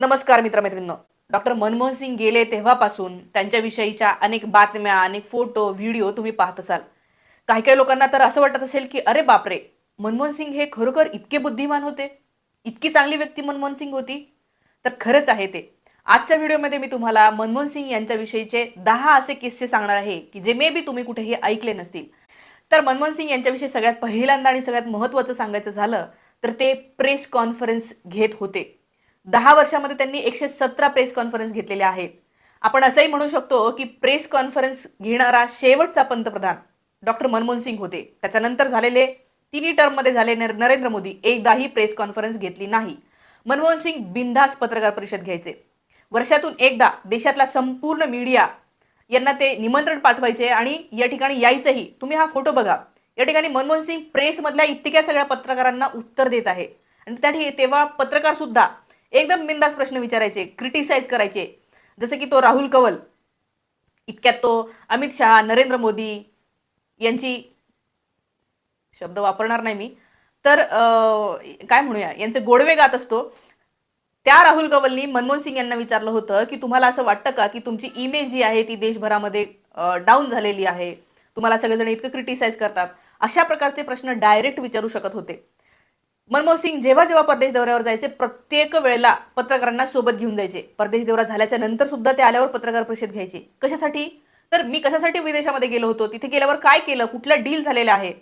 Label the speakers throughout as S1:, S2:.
S1: नमस्कार मित्रमैत्रिणींनो. डॉक्टर मनमोहन सिंग गेले तेव्हापासून त्यांच्याविषयीच्या अनेक बातम्या अनेक फोटो व्हिडिओ तुम्ही पाहत असाल. काही काही लोकांना तर असं वाटत असेल की अरे बापरे मनमोहन सिंग हे खरोखर इतके बुद्धिमान होते? इतकी चांगली व्यक्ती मनमोहन सिंग होती? तर खरंच आहे ते. आजच्या व्हिडिओमध्ये मी तुम्हाला मनमोहन सिंग यांच्याविषयीचे दहा असे किस्से सांगणार आहे की जे मे बी तुम्ही कुठेही ऐकले नसतील. तर मनमोहन सिंग यांच्याविषयी सगळ्यात पहिल्यांदा आणि सगळ्यात महत्त्वाचं सांगायचं झालं तर ते प्रेस कॉन्फरन्स घेत होते. दहा वर्षामध्ये त्यांनी एकशे सतरा प्रेस कॉन्फरन्स घेतलेल्या आहेत. आपण असंही म्हणू शकतो की प्रेस कॉन्फरन्स घेणारा शेवटचा पंतप्रधान डॉक्टर मनमोहन सिंग होते. त्याच्यानंतर झालेले तिन्ही टर्ममध्ये झाले नरेंद्र मोदी. एकदाही प्रेस कॉन्फरन्स घेतली नाही. मनमोहन सिंग बिनधास पत्रकार परिषद घ्यायचे. वर्षातून एकदा देशातला संपूर्ण मीडिया यांना ते निमंत्रण पाठवायचे आणि या ठिकाणी यायचंही. तुम्ही हा फोटो बघा. या ठिकाणी मनमोहन सिंग प्रेसमधल्या इतक्या सगळ्या पत्रकारांना उत्तर देत आहे. आणि त्या ठिकाणी तेव्हा पत्रकार सुद्धा एकदम बिंदास प्रश्न विचारायचे क्रिटिसाइज करायचे. जसं की तो राहुल कवल. इतक्यात तो अमित शहा नरेंद्र मोदी यांची शब्द वापरणार नाही मी. तर काय म्हणूया यांचे गोडवे गात असतो. त्या राहुल कवलनी मनमोहन सिंग यांना विचारलं होतं की तुम्हाला असं वाटतं का की तुमची इमेज जी आहे ती देशभरामध्ये डाऊन झालेली आहे? तुम्हाला सगळेजण इतकं क्रिटिसाइज करतात. अशा प्रकारचे प्रश्न डायरेक्ट विचारू शकत होते. मनमोहन सिंग जेव्हा जेव्हा परदेश दौऱ्यावर जायचे प्रत्येक वेळेला पत्रकारांना सोबत घेऊन जायचे. परदेश दौरा झाल्याच्यानंतर सुद्धा ते आल्यावर पत्रकार परिषद घ्यायचे. कशासाठी? तर मी कशासाठी विदेशामध्ये गेलो होतो? तिथे गेल्यावर काय केलं? कुठला डील झालेला आहे?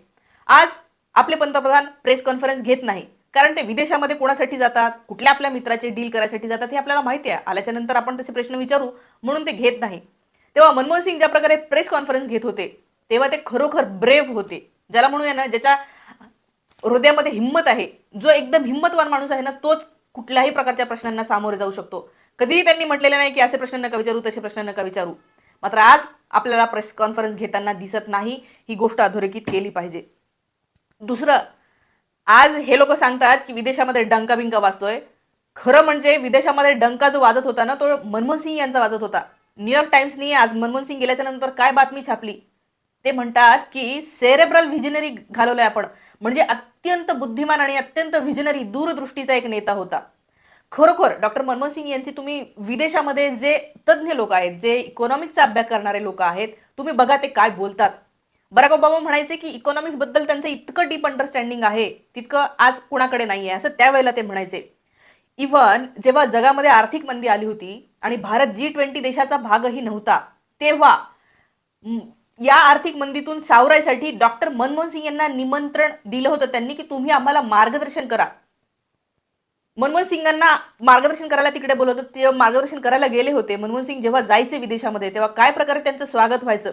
S1: आज आपले पंतप्रधान प्रेस कॉन्फरन्स घेत नाही. कारण ते विदेशामध्ये कोणासाठी जातात? कुठल्या आपल्या मित्राचे डील करायसाठी जातात? हे आपल्याला माहिती आहे. आल्याच्यानंतर आपण तसे प्रश्न विचारू म्हणून ते घेत नाही. तेव्हा मनमोहन सिंग ज्या प्रकारे प्रेस कॉन्फरन्स घेत होते तेव्हा ते खरोखर ब्रेव्ह होते. ज्याला म्हणूया ना ज्याच्या हृदयामध्ये हिंमत आहे. जो एकदम हिंमतवान माणूस आहे ना तोच कुठल्याही प्रकारच्या प्रश्नांना सामोरे जाऊ शकतो. कधीही त्यांनी म्हटलेलं नाही की असे प्रश्न नका विचारू तसे प्रश्न नका विचारू. मात्र आज आपल्याला प्रेस कॉन्फरन्स घेताना दिसत नाही ही गोष्ट अधोरेखित केली पाहिजे. दुसरं आज हे लोक सांगतात की विदेशामध्ये डंका बिंका वाजतोय. खरं म्हणजे विदेशामध्ये डंका जो वाजत होता ना तो मनमोहन सिंग यांचा वाजत होता. न्यूयॉर्क टाइम्सनी आज मनमोहन सिंग गेल्याच्यानंतर काय बातमी छापली? ते म्हणतात की सेरेब्रल व्हिजनरी घालवलंय आपण. म्हणजे अत्यंत बुद्धिमान आणि अत्यंत व्हिजनरी दूरदृष्टीचा एक नेता होता. खरोखर डॉक्टर मनमोहन सिंग यांची तुम्ही विदेशामध्ये जे तज्ज्ञ लोक आहेत जे इकॉनॉमिक्सचा अभ्यास करणारे लोक आहेत तुम्ही बघा ते काय बोलतात. बराक ओबामा म्हणायचे की इकॉनॉमिक्सबद्दल त्यांचं इतकं डीप अंडरस्टँडिंग आहे तितकं आज कुणाकडे नाही आहे असं त्यावेळेला ते म्हणायचे. इव्हन जेव्हा जगामध्ये आर्थिक मंदी आली होती आणि भारत जी ट्वेंटी देशाचा भागही नव्हता तेव्हा या आर्थिक मंदीतून सावरायसाठी डॉक्टर मनमोहन सिंग यांना निमंत्रण दिलं होतं. त्यांनी की तुम्ही आम्हाला मार्गदर्शन करा. मनमोहन सिंगांना मार्गदर्शन करायला तिकडे बोलवतं ते मार्गदर्शन करायला गेले होते. मनमोहन सिंग जेव्हा जायचे विदेशामध्ये तेव्हा काय प्रकारे त्यांचं स्वागत व्हायचं?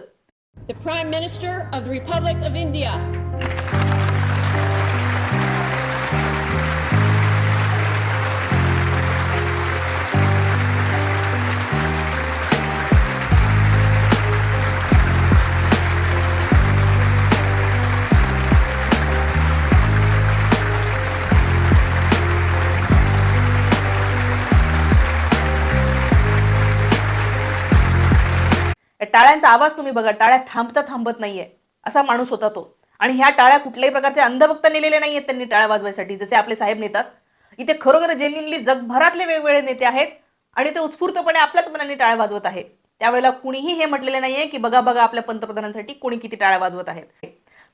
S1: टाळ्यांचा आवाज तुम्ही बघा टाळ्या थांबता थांबत नाहीये असा माणूस होता तो. आणि ह्या टाळ्या कुठल्याही प्रकारचे अंधभक्त नेलेले नाही आहेत त्यांनी टाळ्या वाजवायसाठी. जसे आपले साहेब नेतात इथे खरोखर जेन्युनली जगभरातले वेगवेगळे नेते आहेत आणि ते उत्स्फूर्तपणे आपल्याच मनाने टाळ्या वाजवत आहे त्यावेळेला कुणीही हे म्हटलेले नाहीये की बघा बघा आपल्या पंतप्रधानांसाठी कोणी किती टाळ्या वाजवत आहेत.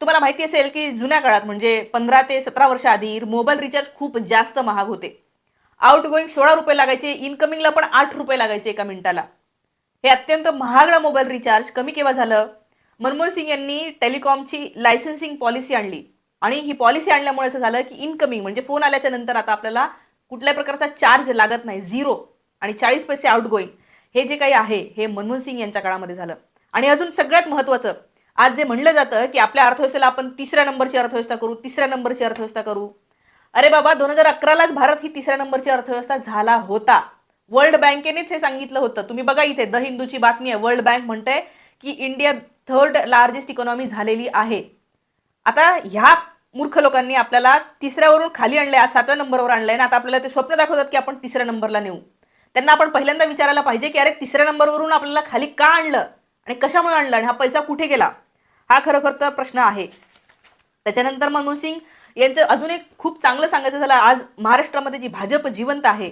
S1: तुम्हाला माहिती असेल की जुन्या काळात म्हणजे पंधरा ते सतरा वर्षाआधी मोबाईल रिचार्ज खूप जास्त महाग होते. आउट गोईंग सोळा रुपये लागायचे इनकमिंगला पण आठ रुपये लागायचे एका मिनिटाला. हे अत्यंत महागडं मोबाईल रिचार्ज कमी केव्हा झालं? मनमोहन सिंग यांनी टेलिकॉमची लायसन्सिंग पॉलिसी आणली. आणि ही पॉलिसी आणल्यामुळे असं झालं की इनकमिंग म्हणजे फोन आल्याच्यानंतर आता आपल्याला कुठल्या प्रकारचा चार्ज लागत नाही. झिरो आणि चाळीस पैसे आउट गोईंग हे जे काही आहे हे मनमोहन सिंग यांच्या काळामध्ये झालं. आणि अजून सगळ्यात महत्त्वाचं आज जे म्हणलं जातं की आपल्या अर्थव्यवस्थेला आपण तिसऱ्या नंबरची अर्थव्यवस्था करू तिसऱ्या नंबरची अर्थव्यवस्था करू. अरे बाबा दोन हजार अकरालाच भारत ही तिसऱ्या नंबरची अर्थव्यवस्था झाला होता. वर्ल्ड बँकेनेच हे सांगितलं होतं. तुम्ही बघा इथे द हिंदूची बातमी आहे. वर्ल्ड बँक म्हणते की इंडिया थर्ड लार्जेस्ट इकॉनॉमी झालेली आहे. आता ह्या मूर्ख लोकांनी आपल्याला तिसऱ्यावरून खाली आणलंय आज सातव्या नंबरवर आणलंय ना आता आपल्याला ते स्वप्न दाखवतात की आपण तिसऱ्या नंबरला नेऊ. त्यांना आपण पहिल्यांदा विचारायला पाहिजे की अरे तिसऱ्या नंबरवरून आपल्याला खाली का आणलं? आणि कशामुळे आणलं? आणि हा पैसा कुठे गेला? हा खरोखर तर प्रश्न आहे. त्याच्यानंतर मनमोहन सिंग यांचं अजून एक खूप चांगलं सांगायचं झालं. आज महाराष्ट्रामध्ये जी भाजप जिवंत आहे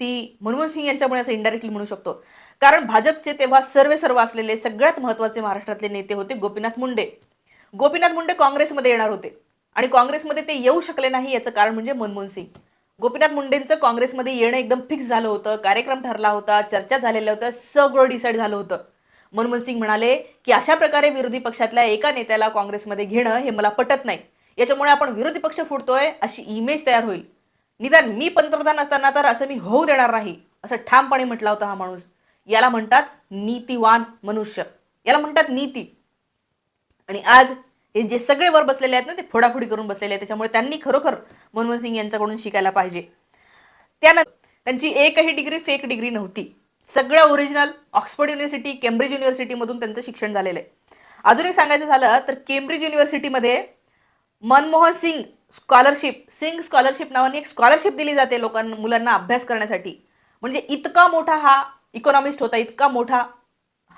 S1: ती मनमोहन सिंग यांच्यामुळे असं इंडायरेक्टली म्हणू शकतो. कारण भाजपचे तेव्हा सर्वे सर्व असलेले सगळ्यात महत्त्वाचे महाराष्ट्रातले नेते होते गोपीनाथ मुंडे. गोपीनाथ मुंडे काँग्रेसमध्ये येणार होते. आणि काँग्रेसमध्ये ते येऊ शकले नाही याचं कारण म्हणजे मनमोहन सिंग. गोपीनाथ मुंडेंचं काँग्रेसमध्ये येणं एकदम फिक्स झालं होतं कार्यक्रम ठरला होता चर्चा झालेल्या होत्या सगळं डिसाईड झालं होतं. मनमोहन सिंग म्हणाले की अशा प्रकारे विरोधी पक्षातल्या एका नेत्याला काँग्रेसमध्ये घेणं हे मला पटत नाही. याच्यामुळे आपण विरोधी पक्ष फुटतोय अशी इमेज तयार होईल. निदान मी पंतप्रधान असताना तर असं मी होऊ देणार नाही असं ठामपणे म्हटला होता हा माणूस. याला म्हणतात नीतिवान मनुष्य. याला म्हणतात नीती. आणि आज हे जे सगळे वर बसलेले आहेत ना ते फोडाफोडी करून बसलेले आहेत. त्याच्यामुळे त्यांनी खरोखर मनमोहन सिंग यांच्याकडून शिकायला पाहिजे. त्यानंतर त्यांची एकही डिग्री फेक डिग्री नव्हती. सगळं ओरिजिनल ऑक्सफर्ड युनिव्हर्सिटी केम्ब्रिज युनिव्हर्सिटीमधून त्यांचं शिक्षण झालेलं आहे. अजूनही सांगायचं झालं तर केम्ब्रिज युनिव्हर्सिटीमध्ये मनमोहन सिंग स्कॉलरशिप सिंग स्कॉलरशिप नावाने एक स्कॉलरशिप दिली जाते लोकांना मुलांना अभ्यास करण्यासाठी. म्हणजे इतका मोठा हा इकॉनॉमिस्ट होता इतका मोठा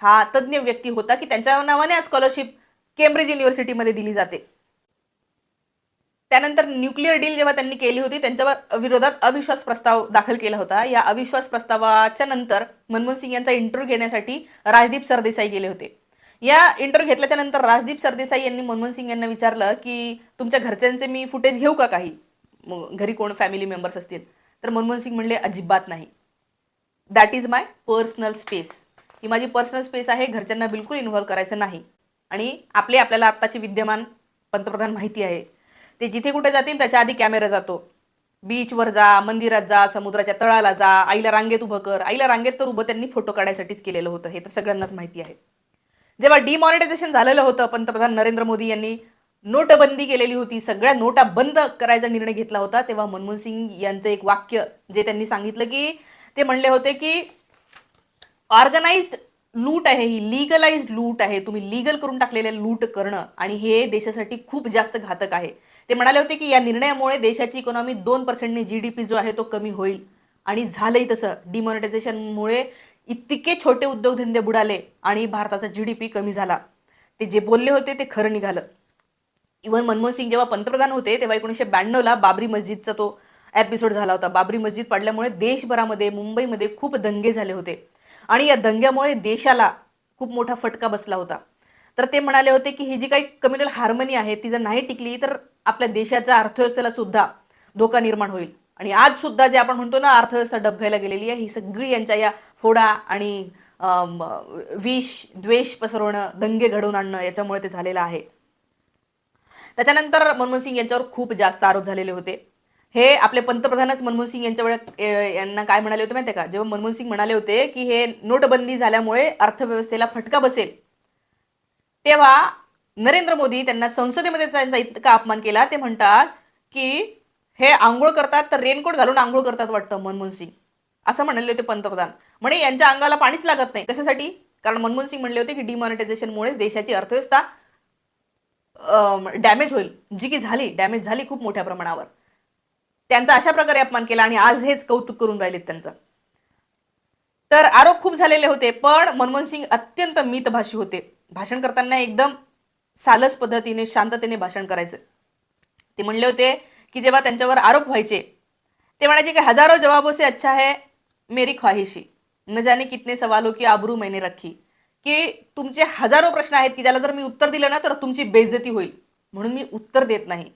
S1: हा तज्ज्ञ व्यक्ती होता की त्यांच्या नावाने स्कॉलरशिप केम्ब्रिज युनिव्हर्सिटीमध्ये दिली जाते. त्यानंतर न्यूक्लिअर डील जेव्हा त्यांनी केली होती त्यांच्यावर विरोधात अविश्वास प्रस्ताव दाखल केला होता. या अविश्वास प्रस्तावाच्या नंतर मनमोहन सिंग यांचा इंटरव्ह्यू घेण्यासाठी राजदीप सरदेसाई गेले होते. या इंटरव्ह्यू घेतल्याच्या नंतर राजदीप सरदेसाई यांनी मनमोहन सिंग यांना विचारलं की तुमच्या घरच्यांचे मी फुटेज घेऊ का काही? घरी कोण फॅमिली मेंबर्स असतील? तर मनमोहन सिंग म्हणले अजिबात नाही. That is my personal space ही माझी पर्सनल स्पेस आहे घरच्यांना बिलकुल इन्व्हॉल्व करायचं नाही. आणि आपले आपल्याला आत्ताचे विद्यमान पंतप्रधान माहिती आहे. ते जिथे कुठे जातील त्याच्या आधी कॅमेरा जातो. बीचवर जा मंदिरात जा समुद्राच्या तळाला जा आईला रांगेत उभं कर. आईला रांगेत तर उभं त्यांनी फोटो काढायसाठीच केलेलं होतं हे तर सगळ्यांनाच माहिती आहे. जेव्हा डिमॉनिटायझेशन झालेलं होतं पंतप्रधान नरेंद्र मोदी यांनी नोटबंदी केलेली होती सगळ्या नोटा बंद करायचा निर्णय घेतला होता तेव्हा मनमोहन सिंग यांचं एक वाक्य जे त्यांनी सांगितलं की ते म्हणले होते की ऑर्गनाइज्ड लूट आहे ही लिगलाइज्ड लूट आहे. तुम्ही लीगल करून टाकलेले लूट करणं आणि हे देशासाठी खूप जास्त घातक आहे. ते म्हणाले होते की या निर्णयामुळे देशाची इकॉनॉमी दोन पर्सेंटने जी डी पी जो आहे तो कमी होईल. आणि झालंही तसं. डिमॉनिटायझेशनमुळे इतके छोटे उद्योगधंदे बुडाले आणि भारताचा जी डी पी कमी झाला. ते जे बोलले होते ते खरं निघालं. इव्हन मनमोहन सिंग जेव्हा पंतप्रधान होते तेव्हा एकोणीसशे ब्याण्णवला बाबरी मस्जिदचा तो एपिसोड झाला होता. बाबरी मस्जिद पडल्यामुळे देशभरामध्ये मुंबईमध्ये खूप दंगे झाले होते. आणि या दंग्यामुळे देशाला खूप मोठा फटका बसला होता. तर ते म्हणाले होते की ही जी काही कम्युनल हार्मनी आहे ती जर नाही टिकली तर आपल्या देशाच्या अर्थव्यवस्थेला सुद्धा धोका निर्माण होईल. आणि आज सुद्धा जे आपण म्हणतो ना अर्थव्यवस्था डबघायला गेलेली आहे ही सगळी यांच्या या फोडा आणि विष द्वेष पसरवणं दंगे घडवून आणणं याच्यामुळे ते झालेलं आहे. त्याच्यानंतर मनमोहन सिंग यांच्यावर खूप जास्त आरोप झालेले होते. हे आपले पंतप्रधानच मनमोहन सिंग यांच्या वेळेत यांना काय म्हणाले होते माहिती आहे का? जेव्हा मनमोहन सिंग म्हणाले होते की हे नोटबंदी झाल्यामुळे अर्थव्यवस्थेला फटका बसेल तेव्हा नरेंद्र मोदी त्यांना संसदेमध्ये त्यांचा इतका अपमान केला. ते म्हणतात की हे आंघोळ करतात तर रेनकोट घालून आंघोळ करतात वाटतं मनमोहन सिंग. असं म्हणले होते पंतप्रधान. म्हणे यांच्या अंगाला पाणीच लागत नाही. कशासाठी? कारण मनमोहन सिंग म्हणले होते की डिमॉनिटायझेशनमुळे देशाची अर्थव्यवस्था डॅमेज होईल. जी की झाली डॅमेज झाली खूप मोठ्या प्रमाणावर. त्यांचा अशा प्रकारे अपमान केला आणि आज हेच कौतुक करून राहिलेत त्यांचं. तर आरोप खूप झालेले होते पण मनमोहन सिंग अत्यंत मितभाषी होते. भाषण करताना एकदम सालस पद्धतीने शांततेने भाषण करायचं. ते म्हणले होते की जेव्हा त्यांच्यावर आरोप व्हायचे ते म्हणायचे की हजारो जवाबों से अच्छा है मेरी ख्वाहिशी न जाने कितने सवालों की आबरू मैंने रखी. की तुमचे हजारो प्रश्न आहेत की ज्याला जर मी उत्तर दिलं ना तर तुमची बेइज्जती होईल. म्हणून मी उत्तर देत नाही.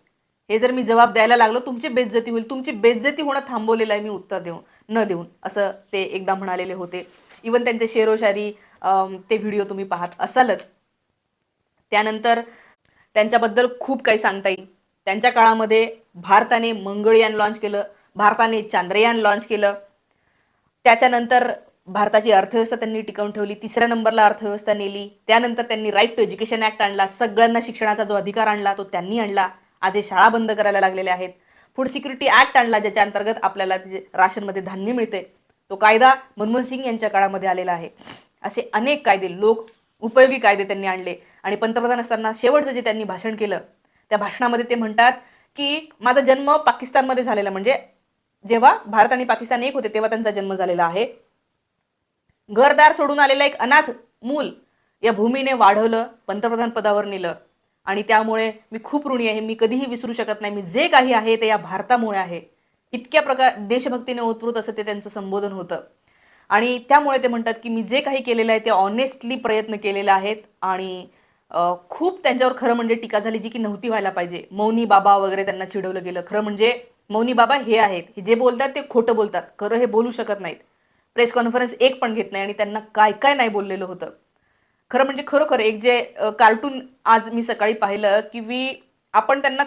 S1: हे जर मी जबाब द्यायला लागलो तुमची बेइज्जती होईल. तुमची बेइज्जती होणं थांबवलेलं आहे मी उत्तर देऊन न देऊन असं ते एकदा म्हणालेले होते. इवन त्यांचे शेरोशारी ते व्हिडिओ तुम्ही पाहत असालच. त्यानंतर त्यांच्याबद्दल खूप काही सांगता येईल. त्यांच्या काळामध्ये भारताने मंगळयान लॉन्च केलं भारताने चांद्रयान लॉन्च केलं. त्याच्यानंतर भारताची अर्थव्यवस्था त्यांनी टिकवून ठेवली तिसऱ्या नंबरला अर्थव्यवस्था नेली त्यानंतर त्यांनी राईट टू एज्युकेशन ॲक्ट आणला सगळ्यांना शिक्षणाचा जो अधिकार आणला तो त्यांनी आणला आज हे शाळा बंद करायला लागलेल्या आहेत. फूड सिक्युरिटी ॲक्ट आणला ज्याच्या अंतर्गत आपल्याला राशनमध्ये धान्य मिळते तो कायदा मनमोहन सिंग यांच्या काळामध्ये आलेला आहे. असे अनेक कायदे लोक उपयोगी कायदे त्यांनी आणले. आणि पंतप्रधान असताना शेवटचं जे त्यांनी भाषण केलं त्या भाषणामध्ये ते म्हणतात की माझा जन्म पाकिस्तानमध्ये झालेला म्हणजे जेव्हा भारत आणि पाकिस्तान एक होते तेव्हा त्यांचा जन्म झालेला आहे. घरदार सोडून आलेला एक अनाथ मूल या भूमीने वाढवलं पंतप्रधान पदावर नेलं. आणि त्यामुळे मी खूप ऋणी आहे मी कधीही विसरू शकत नाही मी जे काही आहे ते या भारतामुळे आहे. इतक्या प्रकार देशभक्तीने ओतप्रोत असं ते त्यांचं संबोधन होतं. आणि त्यामुळे ते म्हणतात की मी जे काही केलेलं आहे ते ऑनेस्टली प्रयत्न केलेले आहेत आणि खूप त्यांच्यावर खरं म्हणजे टीका झाली जी की नव्हती व्हायला पाहिजे. मौनी बाबा वगैरे त्यांना चिडवलं गेलं. खरं म्हणजे मौनी बाबा हे आहेत. हे जे बोलतात ते खोटं बोलतात. खरं हे बोलू शकत नाहीत. प्रेस कॉन्फरन्स एक पण घेत नाही आणि त्यांना काय काय नाही बोललेलं होतं. खरं म्हणजे खरोखर एक जे कार्टून आज मी सकाळी पाहिलं की वी आपण त्यांना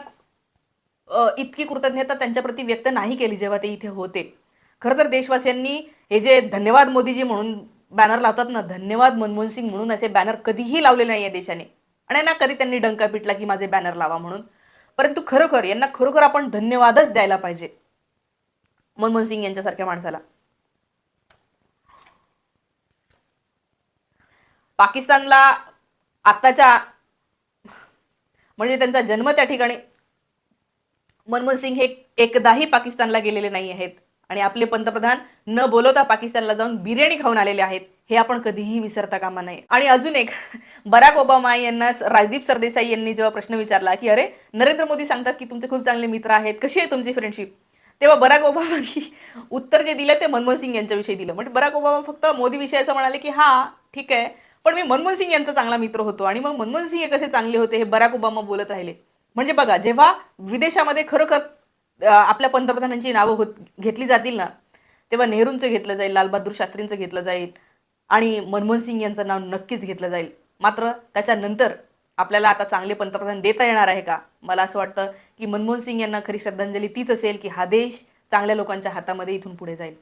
S1: इतकी कृतज्ञता त्यांच्याप्रती व्यक्त नाही केली जेव्हा ते इथे होते. खरं तर देशवासियांनी हे जे धन्यवाद मोदीजी म्हणून बॅनर लावतात ना धन्यवाद मनमोहन सिंग म्हणून असे बॅनर कधीही लावले नाही या देशाने. आणि ना कधी त्यांनी डंका पिटला की माझे बॅनर लावा म्हणून. परंतु खरोखर यांना खरोखर आपण धन्यवादच द्यायला पाहिजे. मनमोहन सिंग यांच्यासारख्या माणसाला. पाकिस्तानला आत्ताच्या म्हणजे त्यांचा जन्म त्या ठिकाणी मनमोहन सिंग हे एकदाही पाकिस्तानला गेलेले नाही आहेत. आणि आपले पंतप्रधान न बोलवता पाकिस्तानला जाऊन बिर्याणी खाऊन आलेले आहेत. हे आपण कधीही विसरता कामा नये. आणि अजून एक बराक ओबामा यांना राजदीप सरदेसाई यांनी जेव्हा प्रश्न विचारला की अरे नरेंद्र मोदी सांगतात की तुमचे खूप चांगले मित्र आहेत कशी आहे तुमची फ्रेंडशिप तेव्हा बराक ओबामा उत्तर जे दिलं ते मनमोहन सिंग यांच्याविषयी दिलं. म्हणजे बराक ओबामा फक्त मोदीविषयी असं म्हणाले की हा ठीक आहे पण मी मनमोहन सिंग यांचा चांगला मित्र होतो आणि मग मनमोहन सिंग हे कसे चांगले होते हे बराक ओबामा बोलत राहिले. म्हणजे बघा जेव्हा विदेशामध्ये खरोखर आपल्या पंतप्रधानांची नावं होत घेतली जातील ना तेव्हा नेहरूंचं घेतलं जाईल लालबहादूर शास्त्रींचं घेतलं जाईल आणि मनमोहन सिंग यांचं नाव नक्कीच घेतलं जाईल. मात्र त्याच्यानंतर आपल्याला आता चांगले पंतप्रधान देता येणार आहे का? मला असं वाटतं की मनमोहन सिंग यांना खरी श्रद्धांजली तीच असेल की हा देश चांगल्या लोकांच्या हातामध्ये इथून पुढे जाईल.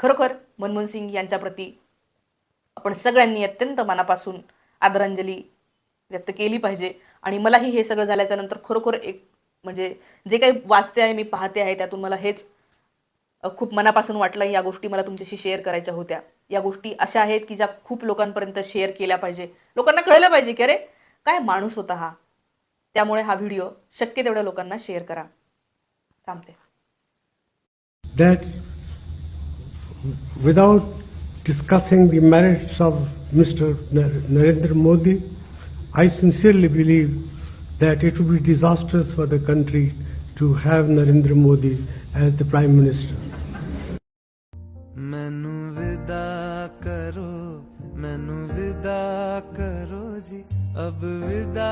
S1: खरोखर मनमोहन सिंग यांच्याप्रती आपण सगळ्यांनी अत्यंत मनापासून आदरांजली व्यक्त केली पाहिजे. आणि मलाही हे सगळं झाल्याच्यानंतर खरोखर एक म्हणजे जे काही वाचते आहे मी पाहते आहे त्यातून मला हेच खूप मनापासून वाटलं या गोष्टी मला तुमच्याशी शेअर करायच्या होत्या. या गोष्टी अशा आहेत की ज्या खूप लोकांपर्यंत शेअर केल्या पाहिजे. लोकांना कळलं पाहिजे की अरे काय माणूस होता हा. त्यामुळे हा व्हिडिओ शक्य तेवढ्या लोकांना शेअर करा. थांबते.
S2: That without discussing the merits of mister Narendra Modi I sincerely believe that it would be disasters for the country to have Narendra Modi as
S3: the prime minister ਮੈਨੂੰ ਵਿਦਾ ਕਰੋ ਜੀ ਅਬ ਵਿਦਾ